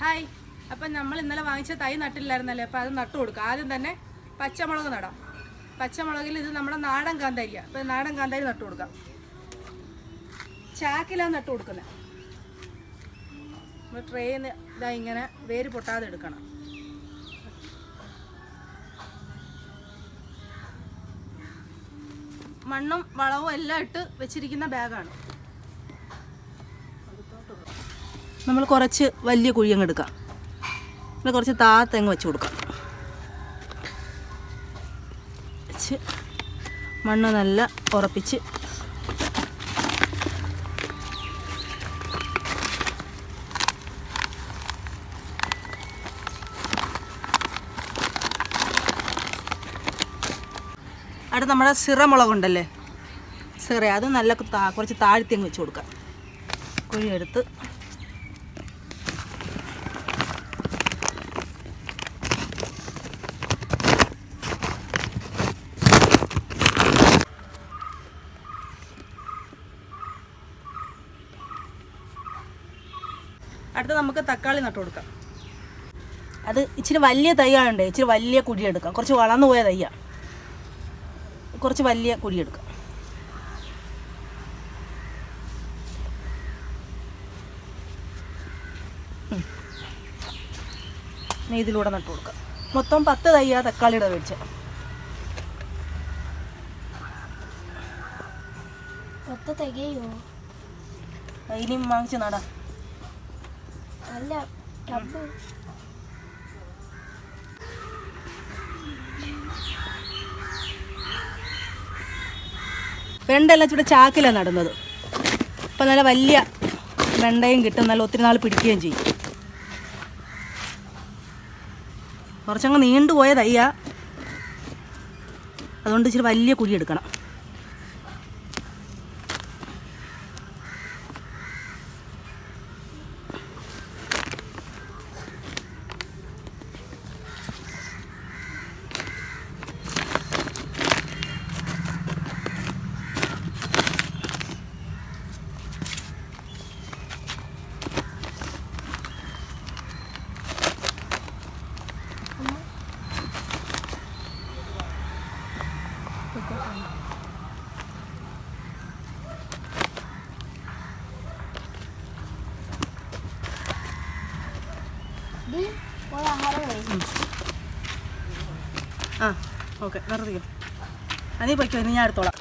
Hi. അപ്പം നമ്മൾ ഇന്നലെ വാങ്ങിച്ച തൈ നട്ടില്ലായിരുന്നല്ലേ? അപ്പോൾ അത് നട്ടു കൊടുക്കുക ആദ്യം തന്നെ പച്ചമുളക് നടാം. പച്ചമുളകിൽ ഇത് നമ്മുടെ നാടൻ കാന്താരിയാണ് അപ്പം നാടൻ കാന്താരി നട്ടു കൊടുക്കാം. ചാക്കിലാണ് നട്ടു കൊടുക്കുന്നത് നമ്മൾ ട്രേന്ന് ഇതാ ഇങ്ങനെ വേര് പൊട്ടാതെ എടുക്കണം. മണ്ണും വളവും എല്ലാം ഇട്ട് വെച്ചിരിക്കുന്ന ബാഗാണ് നമ്മൾ കുറച്ച് വലിയ കുഴിയങ്ങ് എടുക്കാം. പിന്നെ കുറച്ച് താത്തങ്ങ് വെച്ച് കൊടുക്കാം. വെച്ച് മണ്ണ് നല്ല ഉറപ്പിച്ച് അവിടെ നമ്മുടെ സിറ മുളകുണ്ടല്ലേ സിറ അത് നല്ല കുറച്ച് താഴ്ത്തി അങ്ങ് വെച്ച് കൊടുക്കാം. കുഴി അടുത്ത് നമുക്ക് തക്കാളി നട്ടു കൊടുക്കാം. അത് ഇച്ചിരി വലിയ തൈയാണ്ട് ഇച്ചിരി വലിയ കുഴി എടുക്കാം. കുറച്ച് വളർന്നു പോയ തയ്യാ കുറച്ച് വലിയ കുഴി എടുക്കാം. ഇതിലൂടെ നട്ടു കൊടുക്കാം. മൊത്തം പത്ത് തയ്യാ തക്കാളിയുടെ മേടിച്ച പത്ത് തികയോ? ഇനിയും വാങ്ങിച്ച് നടാം. അല്ല ടബ് വെണ്ടെല്ലാം ചൂടെ ചാക്കിലാണ് നടുന്നത്. അപ്പം നല്ല വലിയ വെണ്ടയും കിട്ടും നല്ല ഒത്തിരി നാൾ പിടിക്കുകയും ചെയ്യും. കുറച്ചങ്ങ് നീണ്ടുപോയ തയ്യ അതുകൊണ്ട് ഇച്ചിരി വലിയ കുഴി എടുക്കണം. ആ ഓക്കെ വെറുതെ അതേ പൊയ്ക്കോ ഇനി ഞാൻ എടുത്തോളാം.